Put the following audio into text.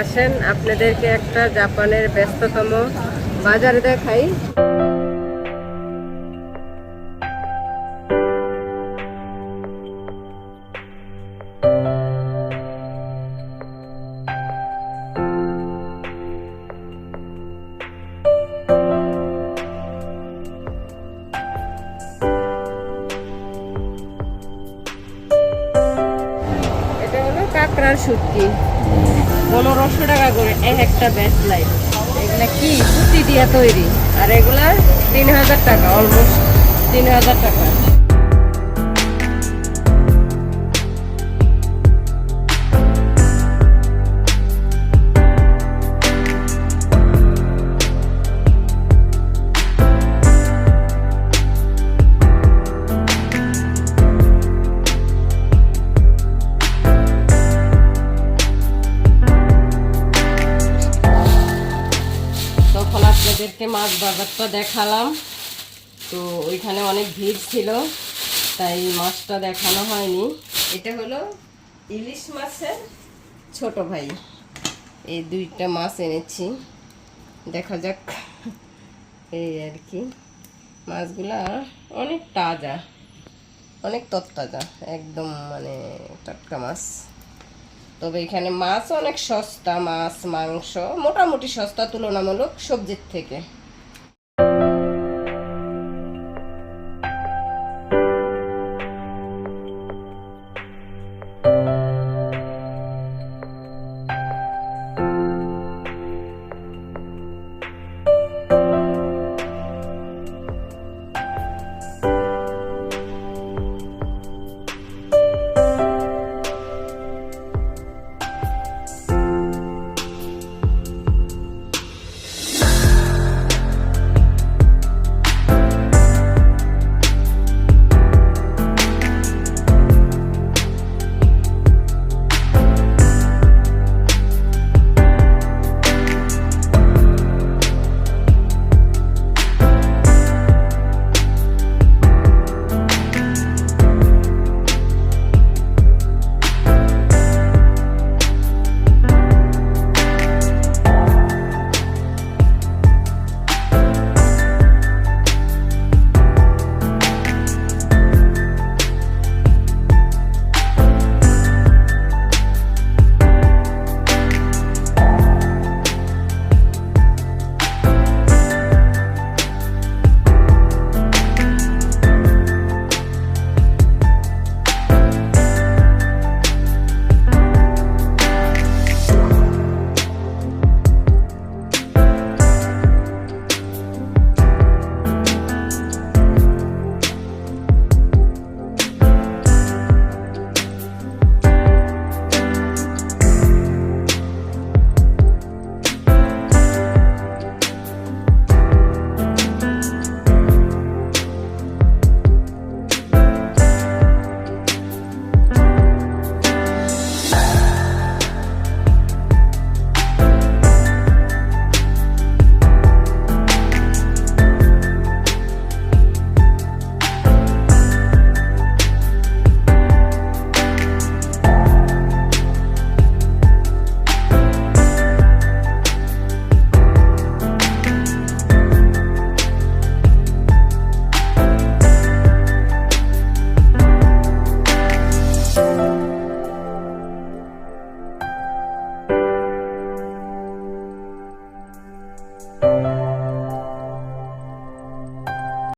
আসেন আপনাদেরকে একটা জাপানের ব্যস্ততম বাজার দেখাই। কাঁকড়ার শুটকি। পনেরোশো টাকা করে এক একটা ব্যাস লাইট এগুলা কি? সুতি দিয়া তৈরি? আর এগুলা তিন হাজার টাকা অলমোস্ট তিন হাজার টাকা। আপনাদেরকে মাছ বাজারটা দেখালাম। তো ওইখানে অনেক ভিড় ছিল, তাই মাছটা দেখানো হয়নি। এটা হলো ইলিশ মাছের ছোট ভাই। এই দুইটা মাছ এনেছি। দেখা যাক। এই আর কি। মাছগুলা অনেক তাজা, অনেক তত্তাজা, একদম মানে টাটকা মাছ। তবে এখানে মাছ অনেক সস্তা মাছ মাংস মোটামুটি সস্তা তুলনামূলক সবজির থেকে।